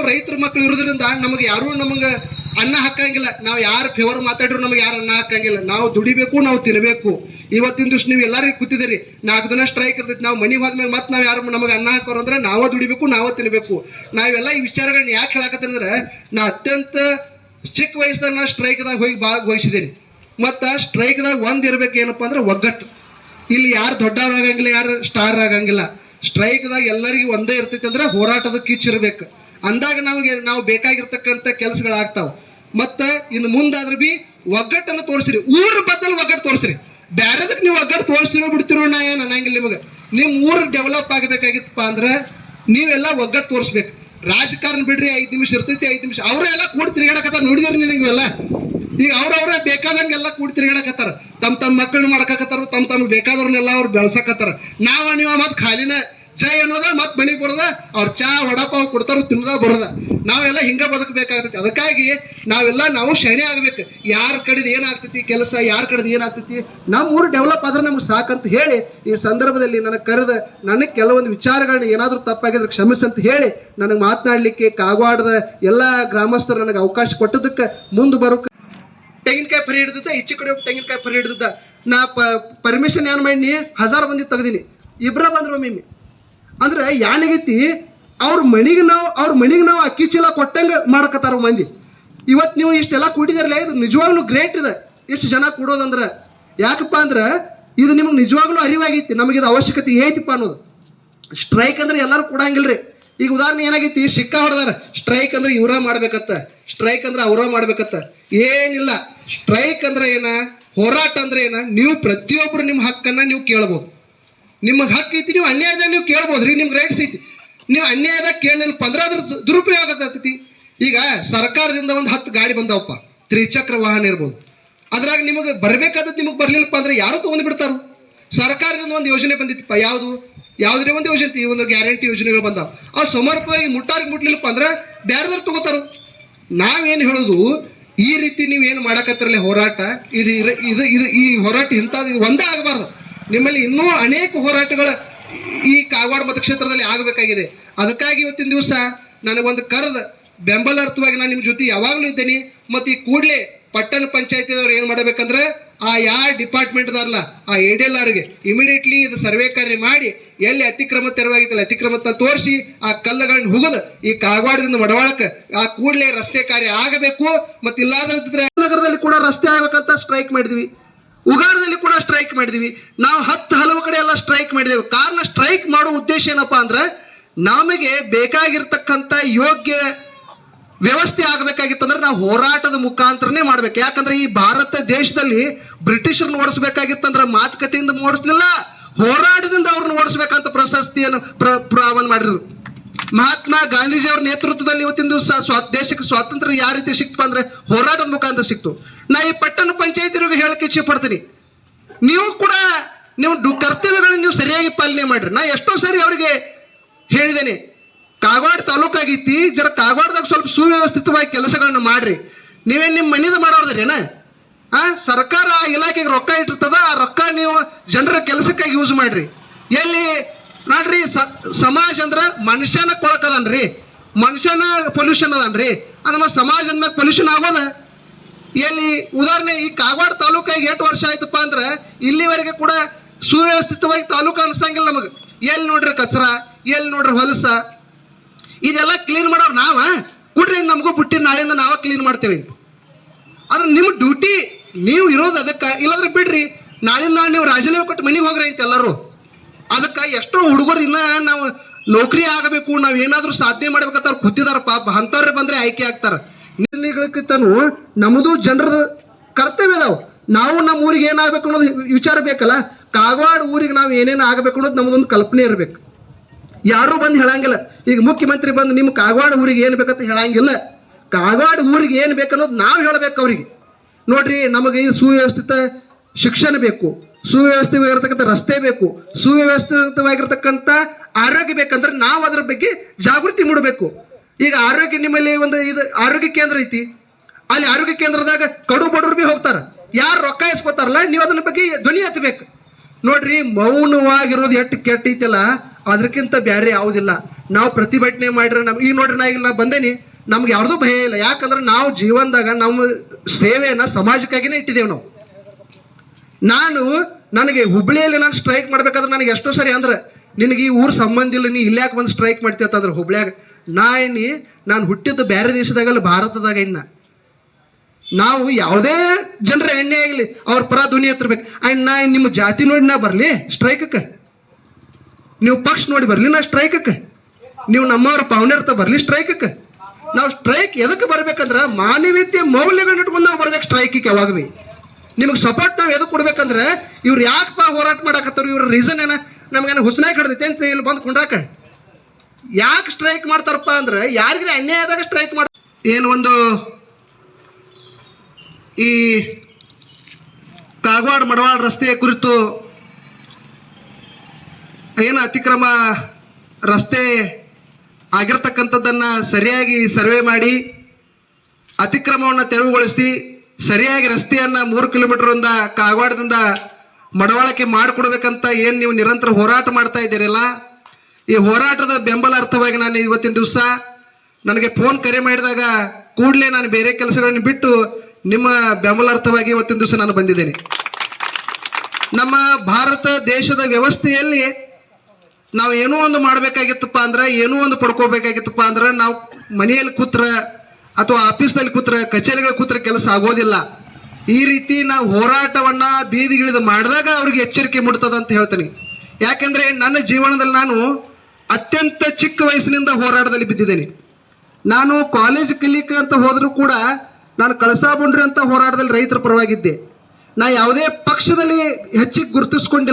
ನಾವು ರೈತರ ಮಕ್ಳು ಇರೋದ್ರಿಂದ ನಮಗೆ ಯಾರು ನಮಗೆ ಅನ್ನ ಹಾಕಂಗಿಲ್ಲ. ನಾವು ಯಾರು ಫೇವರ್ ಮಾತಾಡಿದ್ರು ನಮಗೆ ಯಾರು ಅನ್ನ ಹಾಕಂಗಿಲ್ಲ. ನಾವು ದುಡಿಬೇಕು, ನಾವು ತಿನ್ನಬೇಕು ಇವತ್ತಿನ ದಿವಸ ನೀವು ಎಲ್ಲರಿಗೂ ಕೂತಿದ್ದೀರಿ. ನಾಲ್ಕು ದಿನ ಸ್ಟ್ರೈಕ್ ಇರ್ತೈತಿ. ನಾವು ಮನೆಗೆ ಹೋದ್ಮೇಲೆ ಮತ್ತೆ ನಾವು ಯಾರು ನಮಗೆ ಅನ್ನ ಹಾಕೋರು ಅಂದ್ರೆ ನಾವೇ ದುಡಿಬೇಕು, ನಾವೇ ತಿನ್ನಬೇಕು ನಾವೆಲ್ಲ ಈ ವಿಚಾರಗಳನ್ನ ಯಾಕೆ ಹೇಳಕತ್ತಂದ್ರೆ ನಾ ಅತ್ಯಂತ ಚಿಕ್ಕ ವಯಸ್ಸದಾಗ ನಾ ಸ್ಟ್ರೈಕ್ದಾಗ ಹೋಗಿ ಭಾಗವಹಿಸಿದ್ದೀನಿ. ಮತ್ತು ಸ್ಟ್ರೈಕ್ದಾಗ ಒಂದು ಇರ್ಬೇಕು ಏನಪ್ಪ ಅಂದ್ರೆ ಒಗ್ಗಟ್ಟು. ಇಲ್ಲಿ ಯಾರು ದೊಡ್ಡವ್ರು ಆಗಂಗಿಲ್ಲ ಯಾರು ಸ್ಟಾರ್ ಆಗಂಗಿಲ್ಲ ಸ್ಟ್ರೈಕ್ದಾಗ ಎಲ್ಲರಿಗೂ ಒಂದೇ ಇರ್ತೈತಿ ಅಂದ್ರೆ ಹೋರಾಟದ ಕಿಚ್ಚಿರ್ಬೇಕು ಅಂದಾಗ ನಮಗೆ ನಾವು ಬೇಕಾಗಿರ್ತಕ್ಕಂಥ ಕೆಲಸಗಳಾಗ್ತಾವ. ಮತ್ತು ಇನ್ನು ಮುಂದಾದ್ರೆ ಬಿ ಒಗ್ಗಟ್ಟನ್ನು ತೋರಿಸ್ರಿ. ಊರ ಬದಲು ಒಗ್ಗಟ್ಟು ತೋರಿಸ್ರಿ. ಬೇರೆದಕ್ಕೆ ನೀವು ಒಗ್ಗಟ್ಟು ತೋರಿಸ್ತಿರೋ ಬಿಡ್ತಿರೋ ನಾ ಏನು ಅನ್ನಂಗಿಲ್ಲ ನಿಮಗೆ. ನಿಮ್ಮ ಊರು ಡೆವಲಪ್ ಆಗಬೇಕಾಗಿತ್ತಪ್ಪ ಅಂದ್ರೆ ನೀವೆಲ್ಲ ಒಗ್ಗಟ್ಟು ತೋರಿಸ್ಬೇಕು. ರಾಜಕಾರಣ ಬಿಡ್ರಿ, ಐದು ನಿಮಿಷ ಇರ್ತೈತಿ, ಐದು ನಿಮಿಷ. ಅವರೆಲ್ಲ ಕೂಡಿ ತಿರುಗಾಡಕತ್ತಾರ ನೋಡಿದ್ರಿ ನಿನಗೆಲ್ಲ ಈಗ ಅವ್ರವ್ರ ಬೇಕಾದಂಗೆಲ್ಲ ಕೂಡಿ ತಿರುಗಾಡಕತ್ತಾರ. ತಮ್ಮ ತಮ್ಮ ಮಕ್ಕಳನ್ನ ಮಾಡಕತ್ತಾರ ತಮ್ಮ ತಮ್ಮ ಬೇಕಾದವ್ರನ್ನೆಲ್ಲ ಅವ್ರು ಬೆಳ್ಸಕತ್ತಾರ. ನಾವು, ನೀವು ಮತ್ತೆ ಖಾಲಿನ ಜೈ ಅನ್ನೋದ ಮತ್ ಮನೆಗೆ ಬರೋದ, ಅವ್ರ ಚಾ, ವಡಪಾವ್ ಕೊಡ್ತಾರ ತಿನ್ನೋದ ಬರೋದ. ನಾವೆಲ್ಲ ಹಿಂಗ ಬದುಕಬೇಕಾಗ್ತೈತಿ. ಅದಕ್ಕಾಗಿ ನಾವೆಲ್ಲ ನಾವು ಶರಣೆ ಆಗ್ಬೇಕು. ಯಾರ ಕಡೆದ ಏನಾಗ್ತೈತಿ ಕೆಲಸ, ಯಾರ ಕಡೆದ ಏನಾಗ್ತೈತಿ ನಮ್ಮ ಊರು ಡೆವಲಪ್ ಆದ್ರೆ ನಮ್ಗೆ ಸಾಕಂತ ಹೇಳಿ ಈ ಸಂದರ್ಭದಲ್ಲಿ ನನಗೆ ಕರೆದ ನನಗೆ ಕೆಲವೊಂದು ವಿಚಾರಗಳನ್ನ ಏನಾದರೂ ತಪ್ಪಾಗಿದ್ರೆ ಕ್ಷಮಿಸಂತ ಹೇಳಿ ನನಗೆ ಮಾತನಾಡಲಿಕ್ಕೆ ಕಾಗವಾಡದ ಎಲ್ಲ ಗ್ರಾಮಸ್ಥರು ನನಗೆ ಅವಕಾಶ ಕೊಟ್ಟದಕ್ಕೆ ಮುಂದೆ ಬರೋಕೆ ತೆಂಗಿನಕಾಯಿ ಪರಿ ಹಿಡಿದ ಈಚೆ ಕಡೆ ಹೋಗಿ ತೆಂಗಿನಕಾಯಿ ಪರಿ ಹಿಡಿದ ನಾ ಪರ್ಮಿಷನ್ ಏನು ಮಾಡಿ ಹಜಾರ್ ಮಂದಿ ತೆಗ್ದೀನಿ. ಇಬ್ಬರ ಬಂದ್ರು ಒಮ್ಮೆ ಅಂದ್ರೆ ಯಾನಿಗೈತಿ ಅವ್ರ ಮನಿಗೆ ನಾವು, ಅವ್ರ ಮನಿಗೆ ನಾವು ಅಕ್ಕಿ ಚೀಲ ಕೊಟ್ಟಂಗೆ ಮಾಡಕತ್ತಾರ ಮಂದಿ. ಇವತ್ತು ನೀವು ಇಷ್ಟೆಲ್ಲ ಕೂಡಿದಾರಲ್ಲ ಇದು ನಿಜವಾಗ್ಲೂ ಗ್ರೇಟ್ ಇದೆ. ಇಷ್ಟು ಜನ ಕೂಡೋದಂದ್ರೆ ಯಾಕಪ್ಪ ಅಂದ್ರೆ ಇದು ನಿಮ್ಗೆ ನಿಜವಾಗ್ಲೂ ಅರಿವಾಗೈತಿ ಇದು ಅವಶ್ಯಕತೆ ಐತಿಪ್ಪ ಅನ್ನೋದು. ಸ್ಟ್ರೈಕ್ ಅಂದ್ರೆ ಎಲ್ಲರೂ ಕೊಡಂಗಿಲ್ರಿ. ಈಗ ಉದಾಹರಣೆ ಏನಾಗೈತಿ, ಸಿಕ್ಕ ಹೊಡೆದಾರ, ಸ್ಟ್ರೈಕ್ ಅಂದ್ರೆ ಇವರ ಮಾಡ್ಬೇಕತ್ತ, ಸ್ಟ್ರೈಕ್ ಅಂದ್ರೆ ಅವರ ಮಾಡ್ಬೇಕತ್ತ. ಏನಿಲ್ಲ, ಸ್ಟ್ರೈಕ್ ಅಂದ್ರೆ ಏನ, ಹೋರಾಟ ಅಂದ್ರೆ ಏನ, ನೀವು ಪ್ರತಿಯೊಬ್ಬರು ನಿಮ್ಮ ಹಕ್ಕನ್ನ ನೀವು ಕೇಳ್ಬೋದು. ನಿಮಗೆ ಹಕ್ಕು ಐತಿ, ನೀವು ಅನ್ಯಾಯದಾಗ ನೀವು ಕೇಳ್ಬೋದು. ರೀ ನಿಮ್ಗೆ ರೈಟ್ಸ್ ಐತಿ. ನೀವು ಅನ್ಯಾಯದಾಗ ಕೇಳಲಿಲ್ಲಪ್ಪ ಅಂದ್ರೆ ಅದ್ರ ದುರುಪಯೋಗ ಆಗತ್ತೈತಿ ಈಗ ಸರ್ಕಾರದಿಂದ ಒಂದು ಹತ್ತು ಗಾಡಿ ಬಂದಾವಪ್ಪ. ತ್ರಿಚಕ್ರ ವಾಹನ ಇರ್ಬೋದು. ಅದ್ರಾಗ ನಿಮಗೆ ಬರಬೇಕಾದದ್ದು ನಿಮಗೆ ಬರಲಿಲ್ಲಪ್ಪ ಅಂದ್ರೆ ಯಾರು ತೊಗೊಂಡು ಬಿಡ್ತಾರು? ಸರ್ಕಾರದಿಂದ ಒಂದು ಯೋಜನೆ ಬಂದಿತ್ತಪ್ಪ. ಯಾವುದು? ಯಾವುದೇ ಒಂದು ಯೋಜನೆ ಈ ಒಂದು ಗ್ಯಾರಂಟಿ ಯೋಜನೆಗಳು ಬಂದಾವ. ಆ ಸಮರ್ಪವಾಗಿ ಮುಟ್ಟಾರಿಗೆ ಮುಟ್ಲಿಲ್ಲಪ್ಪ ಅಂದ್ರೆ ಬೇರೆದವ್ರು ತಗೋತಾರು. ನಾವೇನು ಹೇಳೋದು? ಈ ರೀತಿ ನೀವೇನು ಮಾಡಕತ್ತಿರಲ್ಲ ಹೋರಾಟ? ಇದು ಇದು ಇದು ಈ ಹೋರಾಟ ಇಂಥದ್ದು ಒಂದೇ ಆಗಬಾರ್ದು. ನಿಮ್ಮಲ್ಲಿ ಇನ್ನೂ ಅನೇಕ ಹೋರಾಟಗಳ ಈ ಕಾಗವಾಡ ಮತಕ್ಷೇತ್ರದಲ್ಲಿ ಆಗಬೇಕಾಗಿದೆ. ಅದಕ್ಕಾಗಿ ಇವತ್ತಿನ ದಿವಸ ನನಗೊಂದು ಕರೆದ ಬೆಂಬಲಾರ್ಥವಾಗಿ ನಾನು ನಿಮ್ಮ ಜೊತೆ ಯಾವಾಗಲೂ ಇದ್ದೇನೆ. ಮತ್ತು ಈ ಕೂಡಲೇ ಪಟ್ಟಣ ಪಂಚಾಯತಿದವ್ರು ಏನು ಮಾಡಬೇಕಂದ್ರೆ ಆ ಯಾವ ಡಿಪಾರ್ಟ್ಮೆಂಟ್ದಾರಲ್ಲ ಆ ಎ ಡಿ ಎಲ್ ಆರ್ಗೆ ಇಮಿಡಿಯೇಟ್ಲಿ ಇದು ಸರ್ವೆ ಕಾರ್ಯ ಮಾಡಿ ಎಲ್ಲಿ ಅತಿಕ್ರಮ ತೆರವಾಗಿತ್ತಲ್ಲ ಅತಿಕ್ರಮ ತೋರಿಸಿ ಆ ಕಲ್ಲುಗಳನ್ನ ಹುಗದು ಈ ಕಾಗವಾಡದಿಂದ ಮಡವಾಳಕ್ಕೆ ಆ ಕೂಡಲೇ ರಸ್ತೆ ಕಾರ್ಯ ಆಗಬೇಕು. ಮತ್ತು ಇಲ್ಲಾದ್ರೆ ನಗರದಲ್ಲಿ ಕೂಡ ರಸ್ತೆ ಆಗ್ಬೇಕಂತ ಸ್ಟ್ರೈಕ್ ಮಾಡಿದ್ವಿ. ಉಗಾಡದಲ್ಲಿ ಕೂಡ ಸ್ಟ್ರೈಕ್ ಮಾಡಿದ್ವಿ. ನಾವು ಹತ್ತು ಹಲವು ಕಡೆ ಎಲ್ಲ ಸ್ಟ್ರೈಕ್ ಮಾಡಿದ್ದೇವೆ ಕಾರಣ ಸ್ಟ್ರೈಕ್ ಮಾಡೋ ಉದ್ದೇಶ ಏನಪ್ಪಾ ಅಂದ್ರೆ ನಮಗೆ ಬೇಕಾಗಿರ್ತಕ್ಕಂಥ ಯೋಗ್ಯ ವ್ಯವಸ್ಥೆ ಆಗಬೇಕಾಗಿತ್ತಂದ್ರೆ ನಾವು ಹೋರಾಟದ ಮುಖಾಂತರನೇ ಮಾಡ್ಬೇಕು. ಯಾಕಂದ್ರೆ ಈ ಭಾರತ ದೇಶದಲ್ಲಿ ಬ್ರಿಟಿಷರನ್ನು ಓಡಿಸ್ಬೇಕಾಗಿತ್ತಂದ್ರೆ ಮಾತುಕತೆಯಿಂದ ಓಡಿಸ್ಲಿಲ್ಲ, ಹೋರಾಟದಿಂದ ಅವ್ರನ್ನ ಓಡಿಸ್ಬೇಕಂತ ಪ್ರಶಸ್ತಿಯನ್ನು ಪ್ರ ಪ್ರಾವನ್ ಮಾಡಿದ್ರು. ಮಹಾತ್ಮ ಗಾಂಧೀಜಿಯವರ ನೇತೃತ್ವದಲ್ಲಿ ಇವತ್ತಿನ ದಿವಸ ಸ್ವಾ, ದೇಶಕ್ಕೆ ಸ್ವಾತಂತ್ರ್ಯ ಯಾವ ರೀತಿ ಸಿಕ್ತಪ್ಪ ಅಂದ್ರೆ ಹೋರಾಟದ ಮುಖಾಂತರ ಸಿಕ್ತು. ನಾ ಈ ಪಟ್ಟಣ ಪಂಚಾಯತಿರಿಗೆ ಹೇಳಕ್ಕೆ ಇಚ್ಛೆ ಪಡ್ತೀನಿ. ನೀವು ಕೂಡ ನೀವು ಕರ್ತವ್ಯಗಳನ್ನು ಕರ್ತವ್ಯಗಳನ್ನ ನೀವು ಸರಿಯಾಗಿ ಪಾಲನೆ ಮಾಡ್ರಿ. ನಾ ಎಷ್ಟೋ ಸರಿ ಅವರಿಗೆ ಹೇಳಿದ್ದೇನೆ, ಕಾಗವಾಡ ತಾಲೂಕಾಗೈತಿ, ಜರ ಕಾಗವಾಡದಾಗ ಸ್ವಲ್ಪ ಸುವ್ಯವಸ್ಥಿತವಾಗಿ ಕೆಲಸಗಳನ್ನು ಮಾಡ್ರಿ. ನೀವೇನು ನಿಮ್ಮ ಮನೆಯಿಂದ ಮಾಡೋದ್ರೇನ ಆ, ಸರ್ಕಾರ ಆ ಇಲಾಖೆಗೆ ರೊಕ್ಕ ಇಟ್ಟಿರ್ತದ, ಆ ರೊಕ್ಕ ನೀವು ಜನರ ಕೆಲಸಕ್ಕಾಗಿ ಯೂಸ್ ಮಾಡ್ರಿ. ಎಲ್ಲಿ ನೋಡ್ರಿ ಸಮಾಜ ಅಂದ್ರೆ ಮನುಷ್ಯನ ಕೊಳಕದನ್ರಿ. ಮನುಷ್ಯನ ಪೊಲ್ಯೂಷನ್ ಅದನ್ರಿ. ಮತ್ತೆ ಸಮಾಜ ಅಂದ್ಮೇಲೆ ಪೊಲ್ಯೂಷನ್ ಆಗೋದ. ಎಲ್ಲಿ, ಉದಾಹರಣೆ, ಈ ಕಾಗವಾಡ ತಾಲೂಕಾಗಿ ಎಷ್ಟು ವರ್ಷ ಆಯ್ತಪ್ಪ ಅಂದ್ರೆ, ಇಲ್ಲಿವರೆಗೆ ಕೂಡ ಸುವ್ಯವಸ್ಥಿತವಾಗಿ ತಾಲೂಕು ಅನ್ಸಂಗಿಲ್ಲ ನಮಗೆ. ಎಲ್ಲಿ ನೋಡ್ರಿ ಕಚರ ಎಲ್ಲಿ ನೋಡ್ರಿ ಹೊಲಸ. ಇದೆಲ್ಲ ಕ್ಲೀನ್ ಮಾಡೋರು ನಾವ. ಕೊಡ್ರಿ, ನಮಗೂ ಬಿಟ್ಟಿ ನಾಳೆಯಿಂದ ನಾವ ಕ್ಲೀನ್ ಮಾಡ್ತೇವೆ. ಆದ್ರೆ ನಿಮ್ಮ ಡ್ಯೂಟಿ ನೀವು ಇರೋದು ಅದಕ್ಕೆ. ಇಲ್ಲಾಂದ್ರೆ ಬಿಡ್ರಿ, ನಾಳಿಂದ ನಾಳೆ ನೀವು ರಾಜೀನಾಮೆ ಕೊಟ್ಟು ಮನೆಗೆ ಹೋಗ್ರಿ ಅಂತ ಎಲ್ಲರೂ. ಅದಕ್ಕೆ ಎಷ್ಟೋ ಹುಡುಗರು ಇನ್ನ ನಾವು ನೌಕರಿ ಆಗಬೇಕು, ನಾವು ಏನಾದರೂ ಸಾಧನೆ ಮಾಡ್ಬೇಕಂತ ಕೂತಿದಾರ ಪಾಪ ಅಂಥವ್ರೆ ಬಂದ್ರೆ ಆಯ್ಕೆ ಆಗ್ತಾರ. ನಿರ್ಣಯಗಳಕ್ಕಿಂತನೂ ನಮ್ಮದು ಜನರದ ಕರ್ತವ್ಯ ಅದಾವ. ನಾವು ನಮ್ಮ ಊರಿಗೆ ಏನಾಗಬೇಕು ಅನ್ನೋದು ವಿಚಾರ ಬೇಕಲ್ಲ? ಕಾಗವಾಡ ಊರಿಗೆ ನಾವು ಏನೇನು ಆಗಬೇಕು ಅನ್ನೋದು ನಮ್ಮದೊಂದು ಕಲ್ಪನೆ ಇರಬೇಕು. ಯಾರೂ ಬಂದು ಹೇಳಂಗಿಲ್ಲ. ಈಗ ಮುಖ್ಯಮಂತ್ರಿ ಬಂದು ನಿಮ್ಮ ಕಾಗವಾಡ ಊರಿಗೆ ಏನು ಬೇಕಂತ ಹೇಳಂಗಿಲ್ಲ. ಕಾಗವಾಡ ಊರಿಗೆ ಏನು ಬೇಕನ್ನೋದು ನಾವು ಹೇಳಬೇಕು ಅವ್ರಿಗೆ. ನೋಡ್ರಿ, ನಮಗೆ ಈ ಸುವ್ಯವಸ್ಥಿತ ಶಿಕ್ಷಣ ಬೇಕು. ಸುವ್ಯವಸ್ಥಿತವಾಗಿರ್ತಕ್ಕಂಥ ರಸ್ತೆ ಬೇಕು. ಸುವ್ಯವಸ್ಥಿತವಾಗಿರ್ತಕ್ಕಂಥ ಆರೋಗ್ಯ ಬೇಕಂದ್ರೆ ನಾವು ಅದ್ರ ಬಗ್ಗೆ ಜಾಗೃತಿ ಮೂಡಬೇಕು. ಈಗ ಆರೋಗ್ಯ ನಿಮ್ಮಲ್ಲಿ ಒಂದು ಇದು ಆರೋಗ್ಯ ಕೇಂದ್ರ ಐತಿ. ಅಲ್ಲಿ ಆರೋಗ್ಯ ಕೇಂದ್ರದಾಗ ಕಡು ಬಡವ್ರು ಭೀ ಹೋಗ್ತಾರ. ಯಾರು ರೊಕ್ಕ ಇಸ್ಕೋತಾರಲ್ಲ ನೀವು ಅದನ್ನ ಬಗ್ಗೆ ಧ್ವನಿ ಎತ್ತಬೇಕು. ನೋಡ್ರಿ, ಮೌನವಾಗಿರೋದು ಎಷ್ಟು ಕೆಟ್ಟೈತಲ್ಲ ಅದಕ್ಕಿಂತ ಬೇರೆ ಯಾವುದಿಲ್ಲ. ನಾವು ಪ್ರತಿಭಟನೆ ಮಾಡ್ರೆ ನಮ್ಗೆ ಈಗ ನೋಡ್ರಿ ನಾ ಈಗ ನಾ ಬಂದೇನಿ. ನಮ್ಗೆ ಯಾರ್ದು ಭಯ ಇಲ್ಲ. ಯಾಕಂದ್ರೆ ನಾವು ಜೀವನದಾಗ ನಮ್ಮ ಸೇವೆಯನ್ನು ಸಮಾಜಕ್ಕಾಗಿನೇ ಇಟ್ಟಿದ್ದೇವೆ ನಾವು. ನಾನು ನನಗೆ ಹುಬ್ಳಿಯಲ್ಲಿ ನಾನು ಸ್ಟ್ರೈಕ್ ಮಾಡ್ಬೇಕಾದ್ರೆ ನನಗೆ ಎಷ್ಟೋ ಸರಿ ಅಂದ್ರೆ, ನಿನಗೆ ಈ ಊರು ಸಂಬಂಧ ಇಲ್ಲ, ನೀ ಇಲ್ಯಾಕೆ ಬಂದು ಸ್ಟ್ರೈಕ್ ಮಾಡ್ತೀಯ ಅಂತಂದ್ರೆ ಹುಬ್ಳ್ಯಾಗ, ನಾ ಏನಿ ನಾನು ಹುಟ್ಟಿದ್ದು ಬೇರೆ ದೇಶದಾಗಲ್ಲ, ಭಾರತದಾಗ ಇನ್ನ. ನಾವು ಯಾವುದೇ ಜನರ ಎಣ್ಣೆ ಆಗಲಿ, ಅವ್ರ ಪರ ಧ್ವನಿ ಎತ್ತಿರ್ಬೇಕು. ಆಯ್ತು ನಾ ನಿಮ್ಮ ಜಾತಿ ನೋಡಿ ನಾ ಬರಲಿ ಸ್ಟ್ರೈಕಕ್ಕೆ ನೀವು ಪಕ್ಷ ನೋಡಿ ಬರಲಿ ನಾ ಸ್ಟ್ರೈಕಕ್ಕೆ ನೀವು ನಮ್ಮವ್ರ ಪಾವನೆರ್ತ ಬರಲಿ ಸ್ಟ್ರೈಕಕ್ಕೆ ನಾವು ಸ್ಟ್ರೈಕ್ ಎದಕ್ಕೆ ಬರ್ಬೇಕಂದ್ರೆ ಮಾನವೀಯತೆ ಮೌಲ್ಯಗಳನ್ನ ಇಟ್ಕೊಂಡು ನಾವು ಬರ್ಬೇಕು ಸ್ಟ್ರೈಕಿಗೆ ಯಾವಾಗ ಭೀ ನಿಮಗೆ ಸಪೋರ್ಟ್ ನಾವು ಎದಕ್ಕೆ ಕೊಡ್ಬೇಕಂದ್ರೆ ಇವ್ರು ಯಾಕಪ್ಪ ಹೋರಾಟ ಮಾಡಾಕತ್ತಾರ, ಇವ್ರ ರೀಸನ್ ಏನ? ನಮ್ಗೇನು ಹುಸ್ನಾಗಿ ಹಿಡ್ದೈತೆ ಅಂತ ಇಲ್ಲಿ ಬಂದು ಕೊಂಡ್ರಾಕ ಯಾಕೆ ಸ್ಟ್ರೈಕ್ ಮಾಡ್ತಾರಪ್ಪ ಅಂದ್ರೆ, ಯಾರಿಗ್ರೆ ಅನ್ಯಾಯ ಆದಾಗ ಸ್ಟ್ರೈಕ್ ಮಾಡ ಏನು ಒಂದು ಈ ಕಾಗವಾಡ ಮಡವಾಳ ರಸ್ತೆಯ ಕುರಿತು ಏನು ಅತಿಕ್ರಮ ರಸ್ತೆ ಆಗಿರ್ತಕ್ಕಂಥದ್ದನ್ನು ಸರಿಯಾಗಿ ಸರ್ವೆ ಮಾಡಿ, ಅತಿಕ್ರಮವನ್ನು ತೆರವುಗೊಳಿಸಿ ಸರಿಯಾಗಿ ರಸ್ತೆಯನ್ನ ಮೂರು ಕಿಲೋಮೀಟರಿಂದ ಕಾಗವಾಡದಿಂದ ಮಡವಾಳಕ್ಕೆ ಮಾಡಿಕೊಡ್ಬೇಕಂತ ಏನು ನೀವು ನಿರಂತರ ಹೋರಾಟ ಮಾಡ್ತಾ ಇದ್ದೀರಲ್ಲ? ಈ ಹೋರಾಟದ ಬೆಂಬಲ ಅರ್ಥವಾಗಿ ನಾನು ಇವತ್ತಿನ ದಿವಸ ನನಗೆ ಫೋನ್ ಕರೆ ಮಾಡಿದಾಗ ಕೂಡಲೇ ನಾನು ಬೇರೆ ಕೆಲಸಗಳನ್ನು ಬಿಟ್ಟು ನಿಮ್ಮ ಬೆಂಬಲಾರ್ಥವಾಗಿ ಇವತ್ತಿನ ದಿವಸ ನಾನು ಬಂದಿದ್ದೇನೆ. ನಮ್ಮ ಭಾರತ ದೇಶದ ವ್ಯವಸ್ಥೆಯಲ್ಲಿ ನಾವು ಏನೋ ಒಂದು ಮಾಡಬೇಕಾಗಿತ್ತಪ್ಪ ಅಂದ್ರೆ, ಏನೋ ಒಂದು ಪಡ್ಕೋಬೇಕಾಗಿತ್ತಪ್ಪ ಅಂದ್ರೆ ನಾವು ಮನೆಯಲ್ಲಿ ಕೂತ್ರ ಅಥವಾ ಆಫೀಸ್ದಲ್ಲಿ ಕೂತ್ರ ಕಚೇರಿಗಳ ಕೂತ್ರ ಕೆಲಸ ಆಗೋದಿಲ್ಲ. ಈ ರೀತಿ ನಾವು ಹೋರಾಟವನ್ನ ಬೀದಿಗಿಳಿದು ಮಾಡಿದಾಗ ಅವ್ರಿಗೆ ಎಚ್ಚರಿಕೆ ಮೂಡ್ತದ ಅಂತ ಹೇಳ್ತೀನಿ. ಯಾಕೆಂದ್ರೆ ನನ್ನ ಜೀವನದಲ್ಲಿ ನಾನು ಅತ್ಯಂತ ಚಿಕ್ಕ ವಯಸ್ಸಿನಿಂದ ಹೋರಾಟದಲ್ಲಿ ಬಿದ್ದಿದ್ದೇನೆ. ನಾನು ಕಾಲೇಜ್ ಕಲಿಕೆ ಅಂತ ಹೋದರೂ ಕೂಡ ನಾನು ಕಳಸಾ ಬಂಡ್ರಿ ಅಂತ ಹೋರಾಟದಲ್ಲಿ ರೈತರ ಪರವಾಗಿದ್ದೆ. ನಾ ಯಾವುದೇ ಪಕ್ಷದಲ್ಲಿ ಹೆಚ್ಚಿಗೆ ಗುರುತಿಸ್ಕೊಂಡಿಲ್ಲ.